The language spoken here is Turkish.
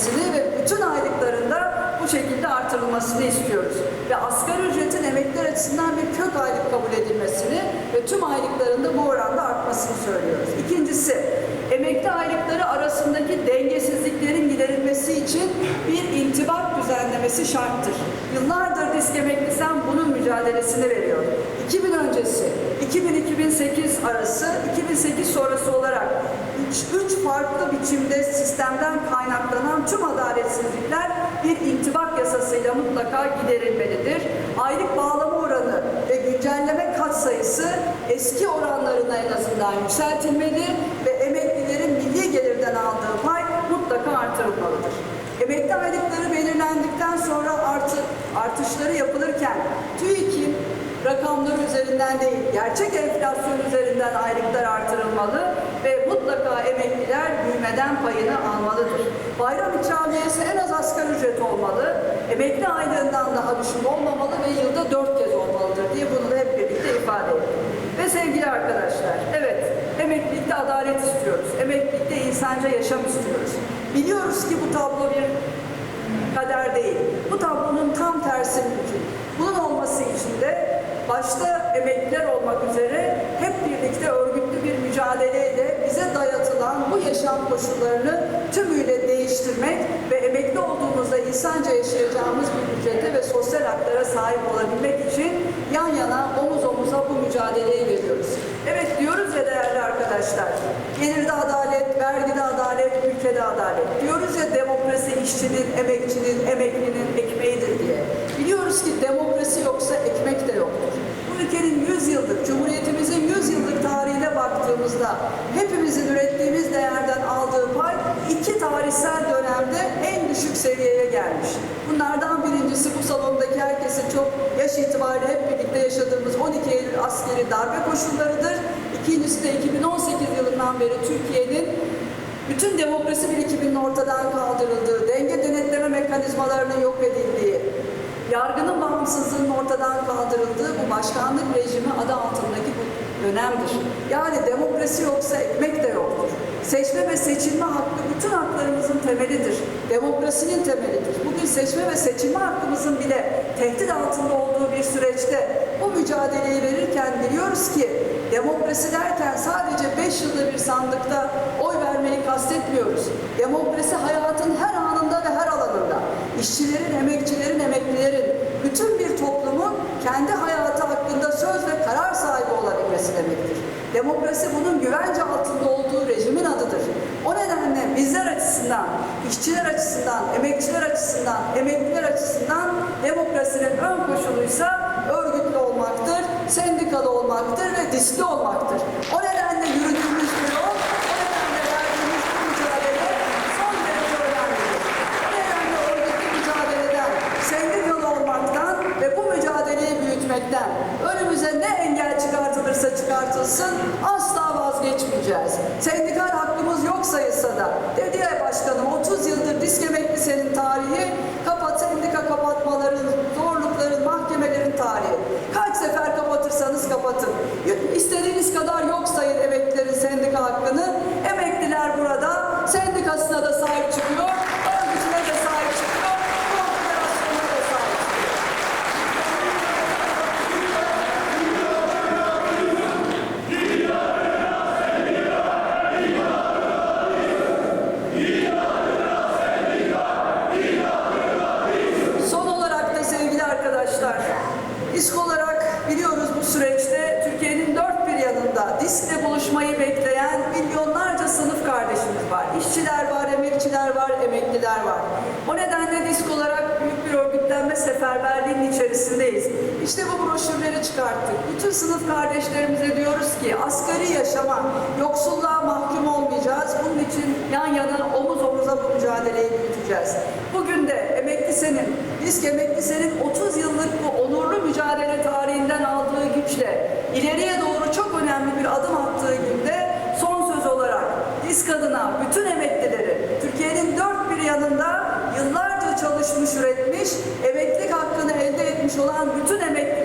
edilmesini ve bütün aylıklarında bu şekilde artırılmasını istiyoruz. Ve asgari ücretin emekliler açısından bir kök aylık kabul edilmesini ve tüm aylıklarında bu oranda artmasını söylüyoruz. İkincisi, emekli aylıkları arasındaki dengesizliklerin giderilmesi için bir intibak düzenlemesi şarttır. Yıllardır disk emekli sen bunun mücadelesini veriyor. 2000 öncesi, 2000-2008 arası, 2008 sonrası olarak üç, farklı biçimde sistemden kaynaklanan tüm adaletsizlikler bir intibak yasasıyla mutlaka giderilmelidir. Aylık bağlama oranı ve güncelleme kat sayısı eski oranlarına en azından yükseltilmeli ve emeklilerin milli gelirden aldığı pay mutlaka artırılmalıdır. Emekli aylıkları belirlendikten sonra artı, artışları yapılırken TÜİK'in rakamları üzerinden değil, gerçek enflasyon üzerinden aylıklar artırılmalı ve mutlaka emekliler büyümeden payını almalıdır. Bayram ikramiyesi en az asgari ücret olmalı, emekli aylığından daha düşük olmamalı ve yılda dört kez olmalıdır diye bunu da hep birlikte ifade ettik. Ve sevgili arkadaşlar, evet emeklilikte adalet istiyoruz, emeklilikte insanca yaşam istiyoruz. Biliyoruz ki bu tablo bir kader değil. Bu tablonun tam tersi mümkün. Bunun olması için de başta emekliler olmak üzere hep birlikte örgütlü bir mücadeleyle bize dayatılan bu yaşam koşullarını tümüyle değiştirmek ve emekli olduğumuzda insanca yaşayacağımız bir ücrete ve sosyal haklara sahip olabilmek için yan yana omuz omuza bu mücadeleyi veriyoruz. Evet diyoruz ya değerli arkadaşlar, gelirde adalet, vergide adalet, ülkede adalet. Diyoruz ya demokrasi işçinin, emekçinin, emeklinin ekmeğidir diye. Biliyoruz ki demokrasi yoksa ekmek de yoktur. Ülkenin 100 yıllık, Cumhuriyetimizin 100 yıllık tarihine baktığımızda hepimizin ürettiğimiz değerden aldığı pay iki tarihsel dönemde en düşük seviyeye gelmiş. Bunlardan birincisi bu salondaki herkesin çok yaş itibariyle hep birlikte yaşadığımız 12 Eylül askeri darbe koşullarıdır. İkincisi de 2018 yılından beri Türkiye'nin bütün demokrasi birikiminin ortadan kaldırıldığı, denge denetleme mekanizmalarının yok edildiği, yargının bağımsızlığının ortadan kaldırıldığı bu başkanlık rejimi adı altındaki bu dönemdir. Yani demokrasi yoksa ekmek de yoktur. Seçme ve seçilme hakkı bütün haklarımızın temelidir. Demokrasinin temelidir. Bugün seçme ve seçilme hakkımızın bile tehdit altında olduğu bir süreçte bu mücadeleyi verirken biliyoruz ki demokrasi derken sadece 5 yılda bir sandıkta oy vermeyi kastetmiyoruz. Demokrasi hayatın her anında ve her alanında. İşçilerin, emekçilerin, emeklilerin, bütün kendi hayatı hakkında söz ve karar sahibi olabilmesi demektir. Demokrasi bunun güvence altında olduğu rejimin adıdır. O nedenle bizler açısından, işçiler açısından, emekçiler açısından, emekliler açısından demokrasinin ön koşuluysa örgütlü olmaktır, sendikalı olmaktır ve diskli olmaktır. O nedenle yürüdüğümüz bu yol, o nedenle verdiğimiz bu mücadele son derece önemlidir. O nedenle örgütlü mücadeleden, sendikalı olmaktan ve bu büyütmekten önümüze ne engel çıkartılırsa çıkartılsın asla vazgeçmeyeceğiz. Sendikal hakkımız yok sayılsa da dedi ya başkanım 30 yıldır disk emeklisenin tarihi kapat sendika kapatmaların, zorlukların, mahkemelerin tarihi. Kaç sefer kapatırsanız kapatın. İstediğiniz kadar yok sayın emeklilerin sendika hakkını. Emekliler burada sendikasına da sahip çıkıyor, örgütüne de sahip çıkıyor, konfederasyonuna da sahip çıkıyor. Son olarak da sevgili arkadaşlar, disk olarak biliyoruz bu süreçte Türkiye'nin dört bir yanında diskle buluşmayı bekleyen milyonlarca sınıf kardeşimiz var. İşçiler var, emekçiler var, emekliler var. O nedenle disk olarak büyük bir örgütlenme seferberliğinin içerisindeyiz. İşte bu broşürleri çıkarttık. Bütün sınıf kardeşlerimize diyoruz ki asgari yaşama, yoksulluğa mahkum olmayacağız. Bunun için yan yana omuz omuza bu mücadeleyi büyüteceğiz. Bugün de emekli senin, disk emekli senin 30 yıllık bu onurlu mücadele tarihinden aldığı güçle ileriye doğru çok önemli bir adım attığı günde son söz olarak disk adına bütün emeklileri Türkiye'nin dört bir yanında yıllarca çalışmış, üretmiş, emeklilik hakkını elde etmiş olan bütün emeklileri,